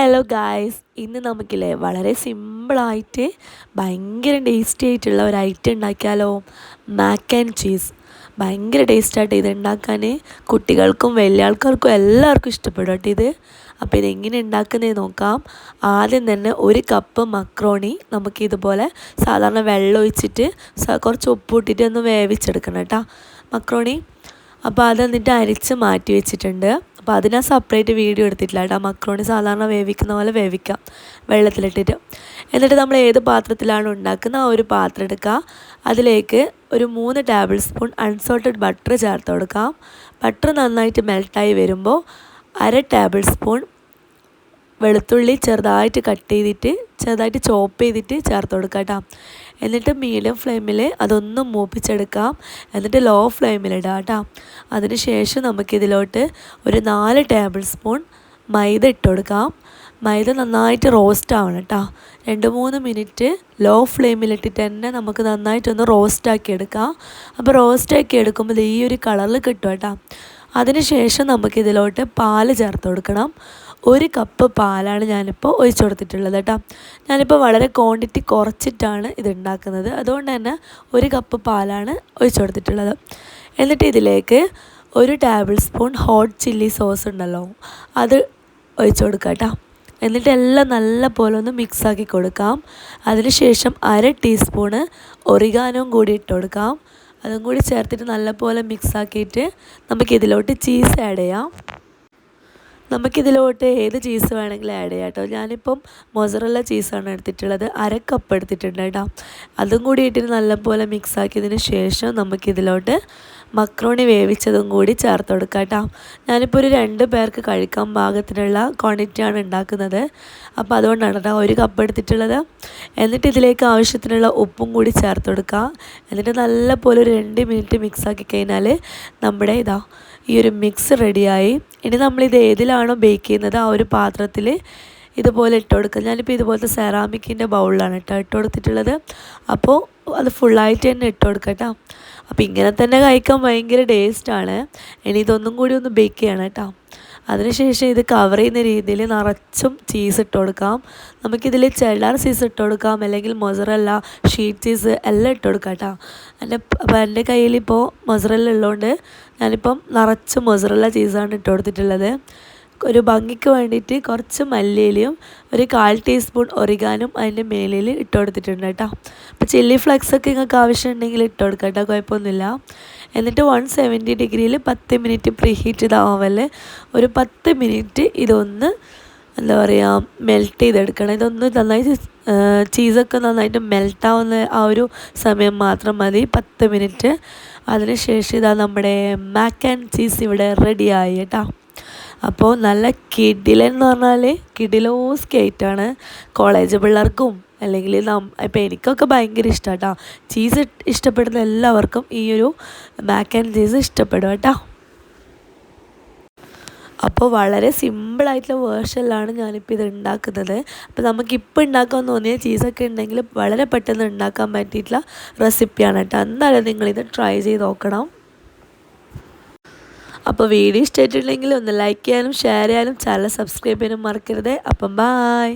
Hello guys ഇന്ന് നമുക്കില്ലേ വളരെ സിമ്പിളായിട്ട് ഭയങ്കര ടേസ്റ്റി ആയിട്ടുള്ള ഒരു ഐറ്റം ഉണ്ടാക്കിയാലോ? മാക്ക് ആൻഡ് ചീസ് ഭയങ്കര ടേസ്റ്റായിട്ട് ഇത് ഉണ്ടാക്കാൻ കുട്ടികൾക്കും വലിയ ആൾക്കാർക്കും എല്ലാവർക്കും ഇഷ്ടപ്പെടും കേട്ടോ ഇത്. അപ്പോൾ ഇതെങ്ങനെ ഉണ്ടാക്കുന്നത് നോക്കാം. ആദ്യം തന്നെ ഒരു കപ്പ് മക്രോണി നമുക്ക് ഇതുപോലെ സാധാരണ വെള്ളം ഒഴിച്ചിട്ട് കുറച്ച് ഉപ്പിട്ടിട്ട് ഒന്ന് വേവിച്ചെടുക്കണം കേട്ടോ. മക്രോണി അപ്പോൾ അത് എന്നിട്ട് അരിച്ച് മാറ്റി വെച്ചിട്ടുണ്ട്. അപ്പോൾ അതിന് സെപ്പറേറ്റ് വീഡിയോ എടുത്തിട്ടില്ല കേട്ടോ. മക്രോണി സാധാരണ വേവിക്കുന്ന പോലെ വേവിക്കാം. വെള്ളത്തിലിട്ടിട്ട്. എന്നിട്ട് നമ്മൾ ഏത് പാത്രത്തിലാണ് ഉണ്ടാക്കുന്ന ആ ഒരു പാത്രം എടുക്കുക. അതിലേക്ക് ഒരു മൂന്ന് ടേബിൾ സ്പൂൺ അൺസോൾട്ടഡ് ബട്ടർ ചേർത്ത് കൊടുക്കാം. ബട്ടർ നന്നായിട്ട് മെൽട്ടായി വരുമ്പോൾ അര ടേബിൾ സ്പൂൺ വെളുത്തുള്ളി ചെറുതായിട്ട് കട്ട് ചെയ്തിട്ട് ചെറുതായിട്ട് ചോപ്പ് ചെയ്തിട്ട് ചേർത്ത് കൊടുക്കുക കേട്ടോ എന്നിട്ട് മീഡിയം ഫ്ലെയിമിൽ അതൊന്നും മൂപ്പിച്ചെടുക്കാം. എന്നിട്ട് ലോ ഫ്ലെയിമിലിടാം കേട്ടോ അതിന് ശേഷം നമുക്കിതിലോട്ട് ഒരു നാല് ടേബിൾ സ്പൂൺ മൈദ ഇട്ട് കൊടുക്കാം. മൈദ നന്നായിട്ട് റോസ്റ്റ് ആവണം കേട്ടോ രണ്ട് മൂന്ന് മിനിറ്റ് ലോ ഫ്ലെയിമിലിട്ടിട്ട് തന്നെ നമുക്ക് നന്നായിട്ടൊന്ന് റോസ്റ്റാക്കി എടുക്കാം. അപ്പോൾ റോസ്റ്റാക്കി എടുക്കുമ്പോൾ ഈ ഒരു കളറിൽ കിട്ടും കേട്ടോ അതിന് ശേഷം നമുക്കിതിലോട്ട് പാൽ ചേർത്ത് കൊടുക്കണം. ഒരു കപ്പ് പാലാണ് ഞാനിപ്പോൾ ഒഴിച്ചു കൊടുത്തിട്ടുള്ളത് കേട്ടോ. ഞാനിപ്പോൾ വളരെ ക്വാണ്ടിറ്റി കുറച്ചിട്ടാണ് ഇത് ഉണ്ടാക്കുന്നത്. അതുകൊണ്ട് തന്നെ ഒരു കപ്പ് പാലാണ് ഒഴിച്ചു കൊടുത്തിട്ടുള്ളത്. എന്നിട്ട് ഇതിലേക്ക് ഒരു table spoon hot chilli sauce ഉണ്ടല്ലോ അത് ഒഴിച്ചു കൊടുക്കാം കേട്ടോ. എന്നിട്ട് എല്ലാം നല്ല പോലെ ഒന്ന് മിക്സാക്കി കൊടുക്കാം. അതിനുശേഷം അര ടീസ്പൂണ് ഒറിഗാനവും കൂടി ഇട്ട് കൊടുക്കാം. അതും കൂടി ചേർത്തിട്ട് നല്ലപോലെ മിക്സാക്കിയിട്ട് നമുക്കിതിലോട്ട് ചീസ് ആഡ് ചെയ്യാം. നമുക്കിതിലോട്ട് ഏത് ചീസ് വേണമെങ്കിലും ആഡ് ചെയ്യാം കേട്ടോ ഞാനിപ്പം മൊസറല്ല ചീസാണ് എടുത്തിട്ടുള്ളത്. അര കപ്പ് എടുത്തിട്ടുണ്ട് കേട്ടോ അതും കൂടി ഇട്ടിട്ട് നല്ലപോലെ മിക്സ് ആക്കിയതിന് ശേഷം നമുക്കിതിലോട്ട് മക്രോണി വേവിച്ചതും കൂടി ചേർത്ത് കൊടുക്കാം കേട്ടോ. ഞാനിപ്പോൾ ഒരു രണ്ട് പേർക്ക് കഴിക്കാൻ പാകത്തിനുള്ള ക്വാണ്ടിറ്റിയാണ് ഉണ്ടാക്കുന്നത്. അപ്പോൾ അതുകൊണ്ടാണ് കേട്ടോ ഒരു കപ്പ് എടുത്തിട്ടുള്ളത്. എന്നിട്ട് ഇതിലേക്ക് ആവശ്യത്തിനുള്ള ഉപ്പും കൂടി ചേർത്ത് കൊടുക്കുക എന്നിട്ട് നല്ലപോലെ ഒരു രണ്ട് മിനിറ്റ് മിക്സ് ആക്കി കഴിഞ്ഞാൽ നമ്മുടെ ഇതാ ഈ ഒരു മിക്സ് റെഡിയായി ഇനി നമ്മളിത് ഏതിലാണോ ബേക്ക് ചെയ്യുന്നത് ആ ഒരു പാത്രത്തിൽ ഇതുപോലെ ഇട്ട് കൊടുക്കുക. ഞാനിപ്പോൾ ഇതുപോലത്തെ സെറാമിക്കിന്റെ ബൗളിലാണ് കേട്ടോ ഇട്ട് കൊടുത്തിട്ടുള്ളത്. അപ്പോൾ അത് ഫുള്ളായിട്ട് തന്നെ ഇട്ട് കൊടുക്കാം കേട്ടോ. അപ്പോൾ ഇങ്ങനെ തന്നെ കഴിക്കാൻ ഭയങ്കര ടേസ്റ്റാണ് ഇനി ഇതൊന്നും കൂടി ഒന്ന് ബേക്ക് ചെയ്യണം കേട്ടോ. അതിനുശേഷം ഇത് കവർ ചെയ്യുന്ന രീതിയിൽ നിറച്ചും ചീസ് ഇട്ട് കൊടുക്കാം. നമുക്കിതിൽ ചെള്ളാർ ചീസ് ഇട്ട് കൊടുക്കാം. അല്ലെങ്കിൽ മൊസറല്ല ഷീറ്റ് ചീസ് എല്ലാം ഇട്ട് കൊടുക്കാം കേട്ടോ. എന്റെ അപ്പോൾ എന്റെ കയ്യിലിപ്പോൾ മൊസറല്ല ഉള്ളതുകൊണ്ട് ഞാനിപ്പം നിറച്ച് മൊസറല്ല ചീസാണ് ഇട്ട് കൊടുത്തിട്ടുള്ളത്. ഒരു ഭംഗിക്ക് വേണ്ടിയിട്ട് കുറച്ച് മല്ലിയിലയും ഒരു കാൽ ടീസ്പൂൺ ഒറിഗാനും അതിന്റെ മേലിൽ ഇട്ട് കൊടുത്തിട്ടുണ്ട് കേട്ടോ. അപ്പോൾ ചില്ലി ഫ്ലക്സൊക്കെ നിങ്ങൾക്ക് ആവശ്യം ഉണ്ടെങ്കിൽ ഇട്ട് കൊടുക്കാം കേട്ടോ കുഴപ്പമൊന്നുമില്ല. എന്നിട്ട് വൺ സെവന്റി ഡിഗ്രിയിൽ പത്ത് മിനിറ്റ് പ്രീ ഹീറ്റ് ചെയ്ത ഒരു പത്ത് മിനിറ്റ് ഇതൊന്ന് എന്താ പറയുക മെൽറ്റ് ചെയ്തെടുക്കണം. ഇതൊന്ന് നന്നായിട്ട് ചീസൊക്കെ നന്നായിട്ട് മെൽട്ടാവുന്ന ആ ഒരു സമയം മാത്രം മതി. പത്ത് മിനിറ്റ് അതിനുശേഷം ഇതാ നമ്മുടെ മാക്ക് ആൻഡ് ചീസ് ഇവിടെ റെഡിയായി കേട്ടോ. അപ്പോൾ നല്ല കിഡിലെന്ന് പറഞ്ഞാൽ കിടിലോ കേറ്റാണ് കോളേജ് പിള്ളേർക്കും അല്ലെങ്കിൽ നം ഇപ്പം എനിക്കൊക്കെ ഭയങ്കര ഇഷ്ടമാണ് കേട്ടോ ചീസ് ഇഷ്ടപ്പെടുന്ന എല്ലാവർക്കും ഈ ഒരു മാക്ക് ആൻഡ് ചീസ് ഇഷ്ടപ്പെടും കേട്ടോ. അപ്പോൾ വളരെ സിമ്പിളായിട്ടുള്ള വേർഷനിലാണ് ഞാനിപ്പോൾ ഇത് ഉണ്ടാക്കുന്നത് അപ്പോൾ നമുക്കിപ്പോൾ ഉണ്ടാക്കാൻ തോന്നിയ ചീസൊക്കെ ഉണ്ടെങ്കിൽ വളരെ പെട്ടെന്ന് ഉണ്ടാക്കാൻ പറ്റിയിട്ടുള്ള റെസിപ്പിയാണ് കേട്ടോ എന്തായാലും നിങ്ങളിത് ട്രൈ ചെയ്ത് നോക്കണം. അപ്പോൾ വീഡിയോ ഇഷ്ടമായിട്ടുണ്ടെങ്കിൽ ഒന്ന് ലൈക്ക് ചെയ്യാനും ഷെയർ ചെയ്യാനും ചാനൽ സബ്സ്ക്രൈബ് ചെയ്യാനും മറക്കരുത്. അപ്പം ബായ്